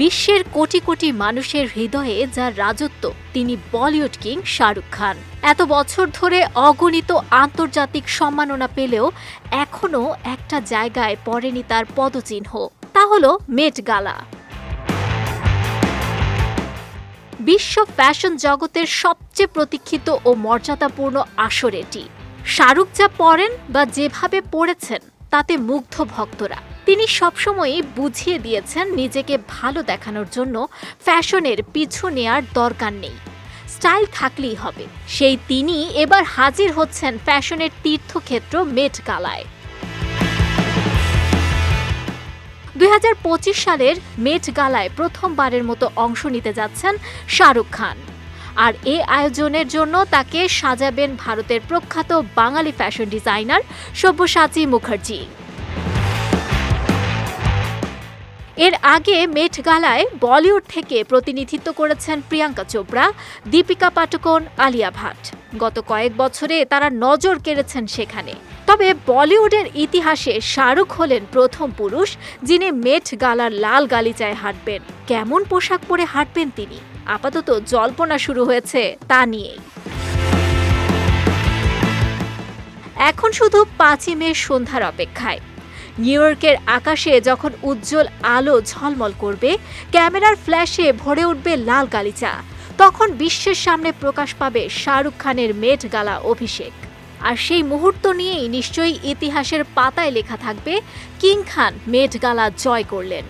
বিশ্বের কোটি কোটি মানুষের হৃদয়ে যার রাজত্ব, তিনি বলিউড কিং শাহরুখ খান। এত বছর ধরে অগণিত আন্তর্জাতিক সম্মাননা পেলেও এখনও একটা জায়গায় পড়েনি তার পদচিহ্ন। তা হল মেট গালা। বিশ্ব ফ্যাশন জগতের সবচেয়ে প্রতীক্ষিত ও মর্যাদাপূর্ণ আসর এটি। শাহরুখ যা পরেন বা যেভাবে পড়েছেন তাতে মুগ্ধ ভক্তরা। তিনি সবসময়ই বুঝিয়ে দিয়েছেন নিজেকে ভালো দেখানোর জন্য ফ্যাশনের পিছু নেয়ার দরকার নেই। স্টাইল থাকলেই হবে। সেই তিনি এবার হাজির হচ্ছেন ফ্যাশনের তীর্থক্ষেত্র মেট গালায় দুই হাজার পঁচিশ সালের মেট গালায় প্রথমবারের মতো অংশ নিতে যাচ্ছেন শাহরুখ খান। আর এ আয়োজনের জন্য তাকে সাজাবেন ভারতের প্রখ্যাত বাঙালি ফ্যাশন ডিজাইনার সব্যসাচী মুখার্জি। এর আগে মেট গালায় বলিউড থেকে প্রতিনিধিত্ব করেছেন প্রিয়াঙ্কা চোপড়া, দীপিকা পাটুকোন আলিয়া ভাট। গত কয়েক বছরে তারা নজর কেড়েছেন সেখানে। তবে বলিউডের ইতিহাসে শাহরুখ হলেন প্রথম পুরুষ যিনি মেট গালার লাল গালিচায় হাঁটবেন। কেমন পোশাক পরে হাঁটবেন তিনি? আপাতত জল্পনা শুরু হয়েছে তা নিয়েই। এখন শুধু পাঁচই মে সন্ধ্যার অপেক্ষায়। নিউ ইয়র্কের আকাশে যখন উজ্জ্বল আলো ঝলমল করবে, ক্যামেরার ফ্ল্যাশে ভরে উঠবে লাল গালিচা। তখন বিশ্বের সামনে প্রকাশ পাবে শাহরুখ খানের মেট গালা অভিষেক। আর সেই মুহূর্ত নিয়েই নিশ্চয়ই ইতিহাসের পাতায় লেখা থাকবে, কিং খান মেট গালা জয় করলেন।